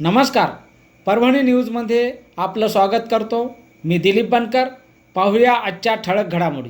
नमस्कार. परभणी न्यूजमध्ये आपलं स्वागत करतो. मी दिलीप बनकर. पाहूया आजच्या ठळक घडामोडी.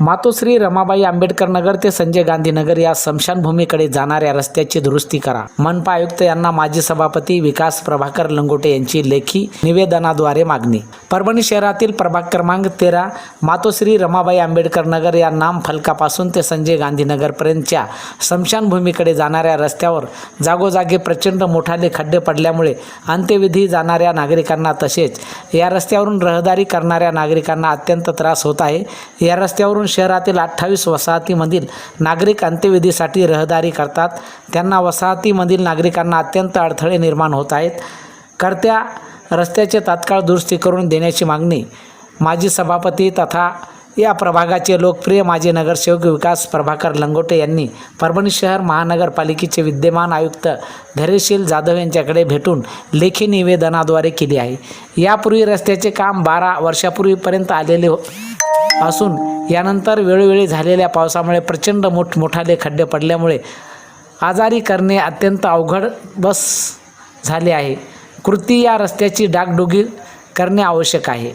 मातोश्री रमाबाई आंबेडकर नगर ते संजय गांधी नगर या स्मशानभूमीकडे जाणाऱ्या रस्त्याची दुरुस्ती करा. मनपा आयुक्त यांना माजी सभापती विकास प्रभाकर लंगोटे यांची लेखी निवेदनाद्वारे मागणी. परभणी शहरातील प्रभाग क्रमांक तेरा मातोश्री रमाबाई आंबेडकर नगर या नाम फलकापासून ते संजय गांधीनगरपर्यंतच्या स्मशानभूमीकडे जाणाऱ्या रस्त्यावर जागोजागी प्रचंड मोठाले खड्डे पडल्यामुळे अंत्यविधी जाणाऱ्या नागरिकांना तसेच या रस्त्यावरून रहदारी करणाऱ्या नागरिकांना अत्यंत त्रास होत आहे. या रस्त्यावरून शहरातील अठ्ठावीस वसाहतीमधील नागरिक अंत्यविधीसाठी रहदारी करतात. त्यांना वसाहतीमधील नागरिकांना अत्यंत अडथळे निर्माण होत आहेत. करत्या रस्त्याचे तात्काळ दुरुस्ती करून देण्याची मागणी माजी सभापती तथा या प्रभागाचे लोकप्रिय माजी नगरसेवक विकास प्रभाकर लंगोटे यांनी परभणी शहर महानगरपालिकेचे विद्यमान आयुक्त धैर्यशील जाधव यांच्याकडे भेटून लेखी निवेदनाद्वारे केली आहे. यापूर्वी रस्त्याचे काम बारा वर्षापूर्वीपर्यंत आलेले हो असून यानंतर वेळोवेळी झालेल्या पावसामुळे प्रचंड मोठमोठाले खड्डे पडल्यामुळे आजारी करणे अत्यंत अवघड बस झाले आहे. कृती या रस्त्याची डागडुगी करणे आवश्यक आहे.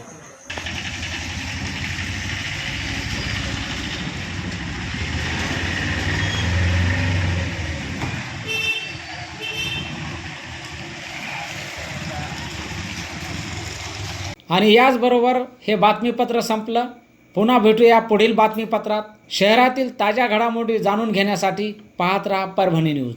आणि याचबरोबर हे बातमीपत्र संपलं. पुन्हा भेटूया पुढील बातमीपत्रात. शहरातील ताज्या घडामोडी जाणून घेण्यासाठी पाहत राहा परभणी न्यूज.